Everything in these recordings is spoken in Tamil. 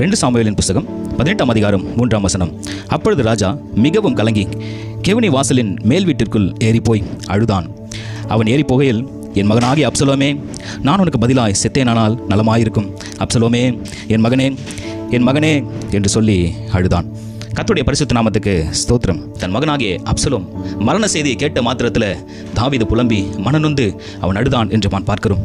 ரெண்டு சாமுவேலின் புஸ்தகம் பதினெட்டாம் அதிகாரம் மூன்றாம் வசனம். அப்பொழுது ராஜா மிகவும் கலங்கி கெவினி வாசலின் மேல் வீட்டிற்குள் ஏறிப்போய் அழுதான். அவன் ஏறி போகையில் என் மகனாகிய அப்சலோமே நான் உனக்கு பதிலாய் செத்தேனானால் நலமாயிருக்கும். அப்சலோமே என் மகனே என் மகனே என்று சொல்லி அழுதான். கத்துடைய பரிசுத்த நாமத்துக்கு ஸ்தோத்திரம். தன் மகனாகிய அப்சலோம் மரண செய்தியை கேட்ட மாத்திரத்தில் தாவிது புலம்பி மனநொந்து அவன் அழுதான் என்று நான் பார்க்கிறோம்.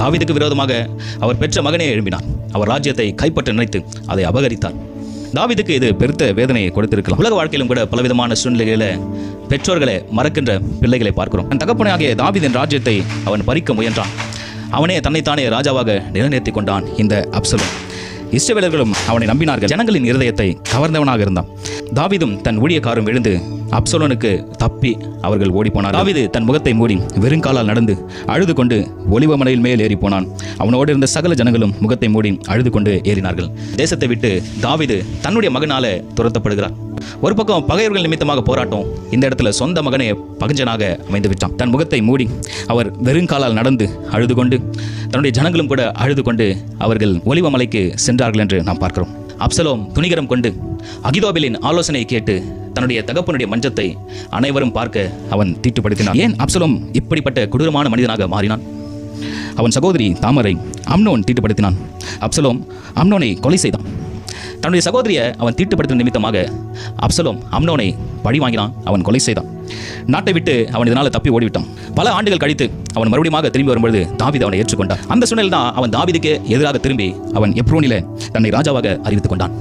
தாவீதுக்கு விரோதமாக அவர் பெற்ற மகனே எழும்பினான். அவர் ராஜ்யத்தை கைப்பற்ற நினைத்து அதை அபகரித்தார். தாவிதுக்கு இது பெருத்த வேதனையை கொடுத்திருக்கலாம். உலக வாழ்க்கையிலும் கூட பலவிதமான சூழ்நிலைகளில் பெற்றோர்களை மறக்கின்ற பிள்ளைகளை பார்க்கிறோம். தன் தகப்பனாகிய தாவிதின் ராஜ்யத்தை அவன் பறிக்க முயன்றான். அவனே தன்னைத்தானே ராஜாவாக நிலைநிறுத்திக் கொண்டான் இந்த அப்சலோம். இஸ்ரவேலர்களும் அவனை நம்பினார்கள். ஜனங்களின் இருதயத்தை கவர்ந்தவனாக இருந்தான். தாவிதும் தன் ஊழியக்காரும் எழுந்து அப்சலோனுக்கு தப்பி அவர்கள் ஓடிப்போனார் தாவிது தன் முகத்தை மூடி வெறுங்காலால் நடந்து அழுது கொண்டு ஒலிவமலையில் மேல் ஏறி போனான். அவனோடு இருந்த சகல ஜனங்களும் முகத்தை மூடி அழுது கொண்டு ஏறினார்கள். தேசத்தை விட்டு தாவிது தன்னுடைய மகனால துரத்தப்படுகிறார். ஒரு பக்கம் பகைவர்கள் நிமித்தமாக போராட்டம். இந்த இடத்துல சொந்த மகனே பகஞ்சனாக அமைந்து விட்டான். தன் முகத்தை மூடி அவர் வெறுங்காலால் நடந்து அழுது கொண்டு தன்னுடைய ஜனங்களும் கூட அழுது கொண்டு அவர்கள் ஒலிவமலைக்கு சென்றார்கள் என்று நாம் பார்க்கிறோம். அப்சலோம் துணிகரம் கொண்டு அகிதோபிலின் ஆலோசனையை கேட்டு தன்னுடைய தகப்பனுடைய மஞ்சத்தை அனைவரும் பார்க்க அவன் தீட்டுப்படுத்தினான். ஏன் அப்சலோம் இப்படிப்பட்ட கொடூரமான மனிதனாக மாறினான்? அவன் சகோதரி தாமரை அம்னோன் தீட்டுப்படுத்தினான். அப்சலோம் அம்னோனை கொலை செய்தான். தன்னுடைய சகோதரியை அவன் தீட்டுப்படுத்தும் நிமித்தமாக அப்சலோம் அம்னோனை பழி வாங்கினான். அவன் கொலை செய்தான். நாட்டை விட்டு அவன் இதனால் தப்பி ஓடிவிட்டான். பல ஆண்டுகள் கழித்து அவன் மறுபடியும் திரும்பி வரும்பொழுது தாவித அவனை ஏற்றுக்கொண்டான். அந்த சூழ்நிலை தான் அவன் தாவிதுக்கு எதிராக திரும்பி அவன் எப்ரோனில தன்னை ராஜாவாக அறிவித்துக் கொண்டான்.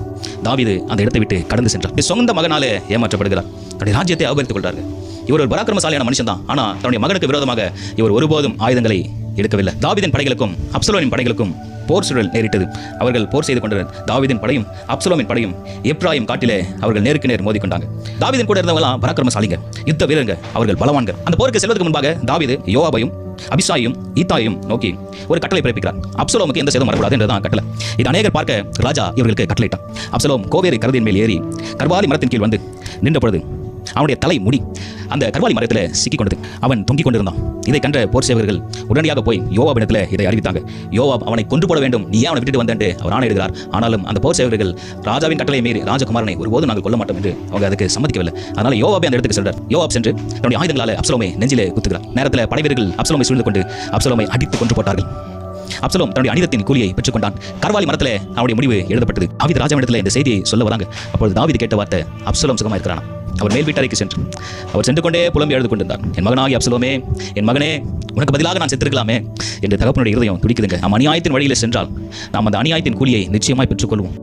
தாவீது அந்த இடத்தை விட்டு கடந்து சென்றான். சொந்த மகனாலே ஏமாற்றப்படுகிறார். தன்னுடைய ராஜ்யத்தை அபகரித்துக் கொள்கிறார்கள். இவர் ஒரு பராக்கிரமசாலியான மனுஷன் தான் ஆனால் தன்னுடைய மகனுக்கு விரோதமாக இவர் ஒருபோதும் ஆயுதங்களை எடுக்கவில்லை. தாவிதன் படைகளுக்கும் அப்சலோனின் படைகளுக்கும் போர் சூழல் நேரிட்டது. அவர்கள் போர் செய்து கொண்ட தாவிதின் படையும் அப்சலோமின் படையும் எப்ராயும் காட்டிலே அவர்கள் நேருக்கு நேர் மோதிக்கொண்டாங்க தாவிதன் கூட இருந்தவங்களாம் பராக்கிரமசாலிங்க யுத்த வீரங்க அவர்கள் பலவான்கள். அந்த போருக்கு செல்வதற்கு முன்பாக தாவீது யோவாபையும் அபிஷாயும் ஈத்தாயும் நோக்கி ஒரு கட்டளை பிறப்பிக்கிறார். அப்சலோமுக்கு எந்த சேதம் வரக்கூடாது என்றதான் கட்டளை. இது அநேகர் பார்க்க ராஜா இவர்களுக்கு கட்டளையிட்டான் அப்சலோம் கோவேரி கருதின் மேல் ஏறி கர்வாலி மரத்தின் கீழ் வந்து நின்ற பொழுது அவனுடைய தலை முடி. அந்த கர்வாலி மரத்தில் சிக்கிக் கொண்டது. அவன் தொங்கிக் கொண்டிருந்தான். இதை கண்ட போர் சேவகர்கள் உடனடியாக போய் யோவாபிடத்தில் இதை அறிவித்தாங்க. யோவாப் அவனை கொன்று போட வேண்டும் நீ ஏன் அவனை விட்டுட்டு வந்தேன்ட்டு அவர் ஆணையிடுகிறார் ஆனாலும் அந்த போர் சேவகர்கள் ராஜாவின் கட்டளை மீறி ராஜகுமாரனை ஒருபோதும் நாங்கள் கொல்ல மாட்டோம் என்று அவங்க அதுக்கு சம்மதிக்கவில்லை. அதனால யோவாபே அந்த இடத்துக்கு சொல்றார். யோவாப் சென்று தன்னுடைய ஆயுதங்களால் அப்சலோமை நெஞ்சிலே குத்துகிறார். நேரத்தில் படைவீரர்கள் அப்சலோமை சூழ்ந்து கொண்டு அப்சலோமை அடித்து கொன்று போட்டார்கள். அப்சலோம் தன்னுடைய அனிதத்தின் கூலியை பெற்றுக்கொண்டான் கர்வாலி மரத்தில் அவனுடைய முடிவு எழுதப்பட்டது. தாவித ராஜாவிடத்தில் இந்த செய்தியை சொல்ல வராங்க. அப்பொழுது தாவீது கேட்ட வார்த்தை அப்சலோம் சுகமாக இருக்கிறான் அவர் மேல் வீட்டறைக்கு சென்று அவர் சென்று கொண்டே புலம்பி எழுது கொண்டிருந்தார். என் மகனாகி அப்சலோமே என் மகனே உனக்கு பதிலாக நான் செத்திருக்கலாமே என்று தகப்பனுடைய இருதயம் துடிக்குதுங்க. நாம் அநியாயத்தின் வழியில் சென்றால் நாம் அந்த அநியாயத்தின் கூலியை நிச்சயமாய் பெற்றுக்கொள்வோம்.